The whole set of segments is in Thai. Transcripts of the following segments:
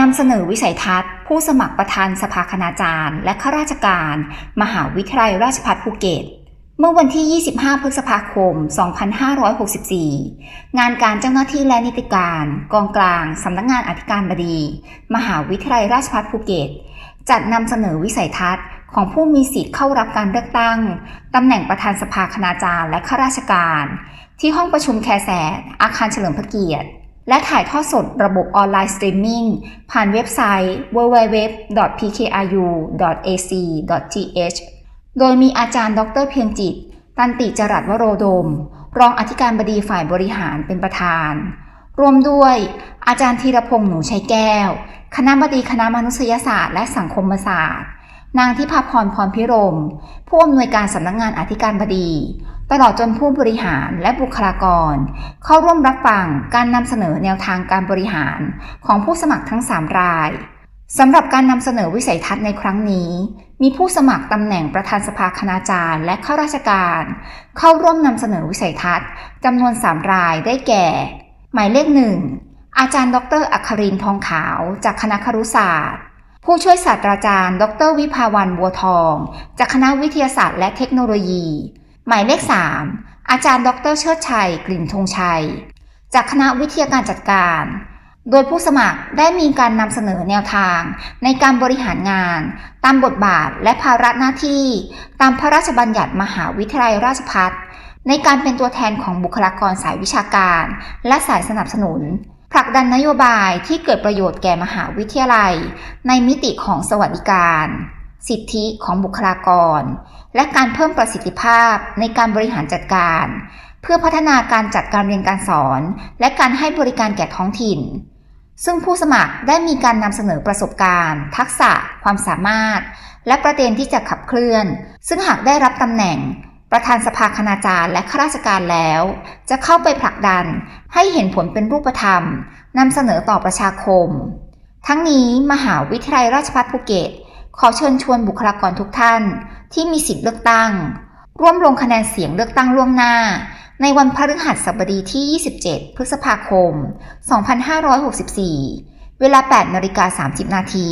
นำเสนอวิสัยทัศน์ ผู้สมัครประธานสภาคณาจารย์ และข้าราชการ มหาวิทยาลัยราชภัฏภูเก็ต เมื่อวันที่ 25 พฤษภาคม 2564 งานการเจ้าหน้าที่และนิติการ กองกลางสำนักงานอธิการบดี มหาวิทยาลัยราชภัฏภูเก็ต จัดนำเสนอวิสัยทัศน์ของผู้มีสิทธิ์เข้ารับการเลือกตั้ง ตำแหน่งประธานสภาคณาจารย์และข้าราชการ ที่ห้องประชุมแคแสดอาคารเฉลิมพระเกียรติ และถ่ายทอดสดระบบออนไลน์สตรีมมิ่งผ่านเว็บไซต์ www.pkru.ac.th โดยมีอาจารย์ดรเพียงจิต ตันติจรัสวโรดม รองอธิการบดีฝ่ายบริหารเป็นประธาน รวมด้วยอาจารย์ธีรพงษ์หนูชัยแก้ว คณะบดีคณะมนุษยศาสตร์ และสังคมศาสตร์ นางทิพาพรพรพิรม ผู้อำนวยการสำนักงงานอธิการบดี ตลอดจนผู้บริหารและบุคลากร เข้าร่วมรับฟังการนำเสนอแนวทางการบริหารของผู้สมัครทั้ง 3 รายสำหรับการนำเสนอวิสัยทัศน์ในครั้งนี้ มีผู้สมัครตำแหน่งประธานสภาคณาจารย์และข้าราชการ เข้าร่วมนำเสนอวิสัยทัศน์จำนวน 3 รายได้แก่ หมายเลขหนึ่งอาจารย์ ดรอัครินทร์ทองขาวจากคณะครุศาสตร์ ผู้ช่วยศาสตราจารย์ ดรวิภาวันบัวทอง จากคณะวิทยาศาสตร์และเทคโนโลยี หมายเลข 3 อาจารย์ ดร เชิดชัย กลิ่นธงชัย จากคณะวิทยาการจัดการ โดยผู้สมัครได้มีการนำเสนอแนวทางในการบริหารงาน ตามบทบาทและภาระหน้าที่ ตามพระราชบัญญัติมหาวิทยาลัยราชภัฏในการเป็นตัวแทนของบุคลากรสายวิชาการ และสายสนับสนุนผลักดันนโยบายที่เกิดประโยชน์แก่มหาวิทยาลัย ในมิติของสวัสดิการ สิทธิของบุคลากร และการเพิ่มประสิทธิภาพในการบริหารจัดการ เพื่อพัฒนาการจัดการเรียนการสอน และการให้บริการแก่ท้องถิ่น ซึ่งผู้สมัครได้มีการนำเสนอประสบการณ์ ทักษะ ความสามารถ และประเด็นที่จะขับเคลื่อน ซึ่งหากได้รับตำแหน่งประธานสภาคณาจารย์และข้าราชการแล้ว จะเข้าไปผลักดันให้เห็นผลเป็นรูปธรรมนำเสนอต่อประชาคม ทั้งนี้มหาวิทยาลัยราชภัฏภูเก็ต ขอเชิญชวนบุคลากรทุกท่าน ที่มีสิทธิ์เลือกตั้ง ร่วมลงคะแนนเสียงเลือกตั้งล่วงหน้า ในวันพฤหัสบดีที่ 27 พฤษภาคม 2564 เวลา 8นาฬิกา30 นาที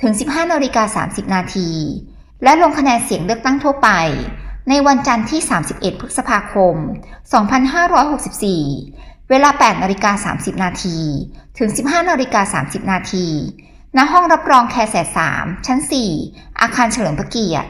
ถึง 15นาฬิกา30 นาทีและลงคะแนนเสียงเลือกตั้งทั่วไป ในวันจันทร์ที่ 31 พฤษภาคม 2564 เวลา8นาฬิกา30 นาทีถึง 15นาฬิกา30 นาที ณห้องรับรองแคร์แสสามชั้น 4 อาคารเฉลิมพระเกียรติ